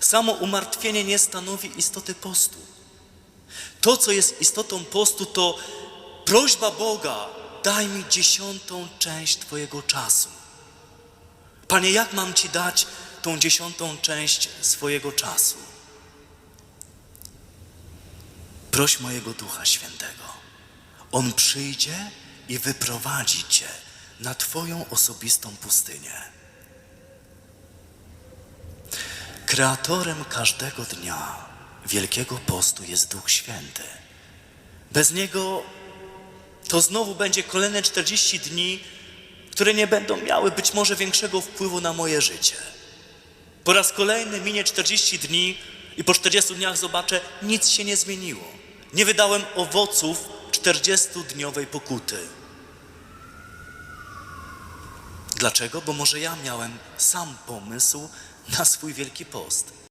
Samo umartwienie nie stanowi istoty postu. To, co jest istotą postu, to prośba Boga, daj mi dziesiątą część Twojego czasu. Panie, jak mam Ci dać tą dziesiątą część swojego czasu? Proś mojego Ducha Świętego. On przyjdzie i wyprowadzi Cię na Twoją osobistą pustynię. Kreatorem każdego dnia Wielkiego Postu jest Duch Święty. Bez Niego to znowu będzie kolejne 40 dni, które nie będą miały być może większego wpływu na moje życie. Po raz kolejny minie 40 dni i po 40 dniach zobaczę, nic się nie zmieniło. Nie wydałem owoców 40-dniowej pokuty. Dlaczego? Bo może ja miałem sam pomysł na swój wielki post.